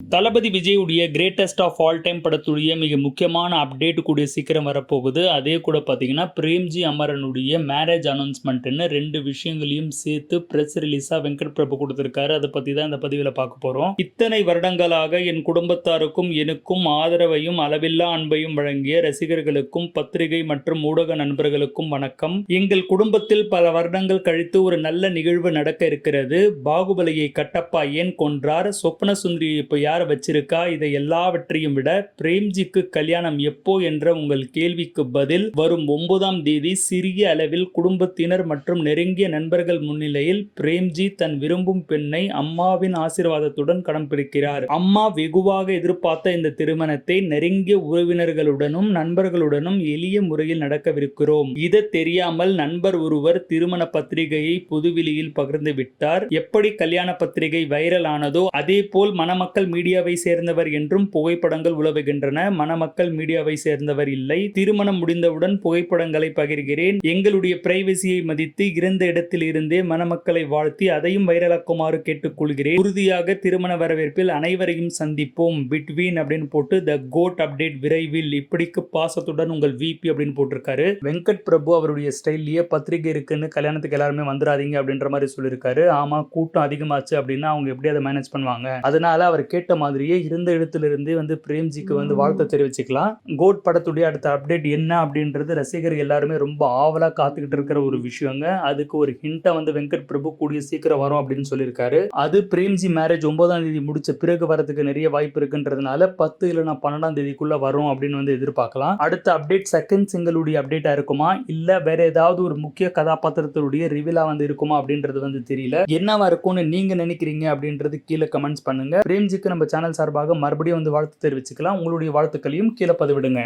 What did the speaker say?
தளபதி விஜயுடைய greatest of all time படத்துடைய மிக முக்கியமான அப்டேட் கூடிய சீக்கிரம் வரப்போகுது. அதே கூட பார்த்தீங்கன்னா பிரேம்ஜி அமரனுடைய மேரேஜ் அனௌன்ஸ்மெண்ட்னு ரெண்டு விஷயங்களையும் சேர்த்து ப்ரெஸ் ரிலீஸாக வெங்கட் பிரபு கொடுத்துருக்காரு. அதை பற்றி தான் இந்த பதிவில் பார்க்க போகிறோம் இத்தனை வருடங்களாக என் குடும்பத்தாருக்கும் எனக்கும் ஆதரவையும் அளவில்லா அன்பையும் வழங்கிய ரசிகர்களுக்கும் பத்திரிகை மற்றும் ஊடக நண்பர்களுக்கும் வணக்கம். எங்கள் குடும்பத்தில் பல வருடங்கள் கழித்து ஒரு நல்ல நிகழ்வு நடக்க இருக்கிறது. பாகுபலியை கட்டப்பா ஏன் கொன்றார்? சொப்ன சுந்தரியை இப்போ யார் வச்சிருக்கா? இதை எல்லாவற்றையும் விட பிரேம்ஜிக்கு கல்யாணம் எப்போ என்ற உங்கள் கேள்விக்கு பதில் வரும் ஒன்பதாம் தேதி சிறிய அளவில் குடும்பத்தினர் மற்றும் நெருங்கிய நண்பர்கள் முன்னிலையில் பிரேம்ஜி தன் விரும்பும் பெண்ணை அம்மாவின் ஆசீர்வாதத்துடன் கடம் பிடிக்கிறார். அம்மா வெகுவாக எதிர்பார்த்த இந்த திருமணத்தை நெருங்கிய உறவினர்களுடனும் நண்பர்களுடனும் எளிய முறையில் நடக்கவிருக்கிறோம். இது தெரியாமல் நண்பர் ஒருவர் திருமண பத்திரிகையை பொதுவெளியில் பகிர்ந்து விட்டார். எப்படி கல்யாண பத்திரிகை வைரல் ஆனதோ அதே போல் மணமக்கள் மீடியாவை சேர்ந்தவர் என்றும் புகைப்படங்கள் உலவுகின்றன. மணமக்கள் மீடியாவை சேர்ந்தவர் இல்லை. திருமணம் முடிந்தவுடன் புகைப்படங்களை பகிர்கிறேன். எங்களுடைய பிரைவசியை மதித்து இருந்த இடத்தில் இருந்தே மணமக்களை வாழ்த்தி அதையும் வைரலாக்குமாறு கேட்டுக்கொள்கிறேன். உறுதியாக திருமண வரவேற்பில் அனைவரையும் சந்திப்போம். பிட்வீன் அப்படின்னு போட்டு த கோட் அப்டேட் விரைவில் இப்படிக்கு பாசத்துடன் உங்கள் விபி அப்படின்னு போட்டிருக்காரு. வெங்கட் பிரபு அவருடைய ஸ்டைல்லயே பத்திரிகை இருக்குன்னு கல்யாணத்துக்கு எல்லாருமே வந்துடாதீங்க அப்படின்ற மாதிரி சொல்லியிருக்காரு. ஆமா கூட்டம் அதிகமாச்சு அப்படின்னா அவங்க எப்படி அதை மேனேஜ் பண்ணுவாங்க? அதனால அவர் கேட்ட மாதிரியே இருந்த இடத்திலிருந்தே வந்து பிரேம்ஜிக்கு வந்து வாழ்த்து தெரிவிச்சுக்கலாம். கோட் படத்துடைய அடுத்த அப்டேட் என்ன அப்படின்றது ரசிகர்கள் எல்லாருமே ரொம்ப ஆவலா காத்துக்கிட்டு இருக்கிற ஒரு விஷயங்க. அதுக்கு ஒரு ஹிண்ட்டை வந்து வெங்கட் பிரபு கூடிய சீக்கிரம் வரும் அப்படின்னு சொல்லியிருக்காரு. அது பிரேம்ஜி மேரேஜ் ஒன்பதாம் தேதி முடிச்ச பிறகு வரதுக்கு நிறைய வாய்ப்பு இருக்குன்றதுனால பத்து இல்லைனா பன்னெண்டாம் தேதிக்குள்ள வரும் அப்படின்னு வந்து எதிர்பார்க்கலாம். அடுத்த அப்டேட் செகண்ட் சிங்கிளுடைய அப்டேட்டா இருக்குமா? இல்ல வேற ஏதாவது ஒரு முக்கிய கதாபாத்திரத்தினுடைய ரிவிலா வந்து இருக்குமா அப்படின்றது வந்து தெரியல. என்னவா இருக்கும்னு நீங்க நினைக்கிறீங்க அப்படின்றது கீழே கமெண்ட்ஸ் பண்ணுங்க. பிரேம்ஜிக்கு நம்ம சேனல் சார்பாக மறுபடியும் வந்து வாழ்த்து தெரிவிச்சுக்கலாம். உங்களுடைய வாழ்த்துக்களையும் கீழே பதிவிடுங்க.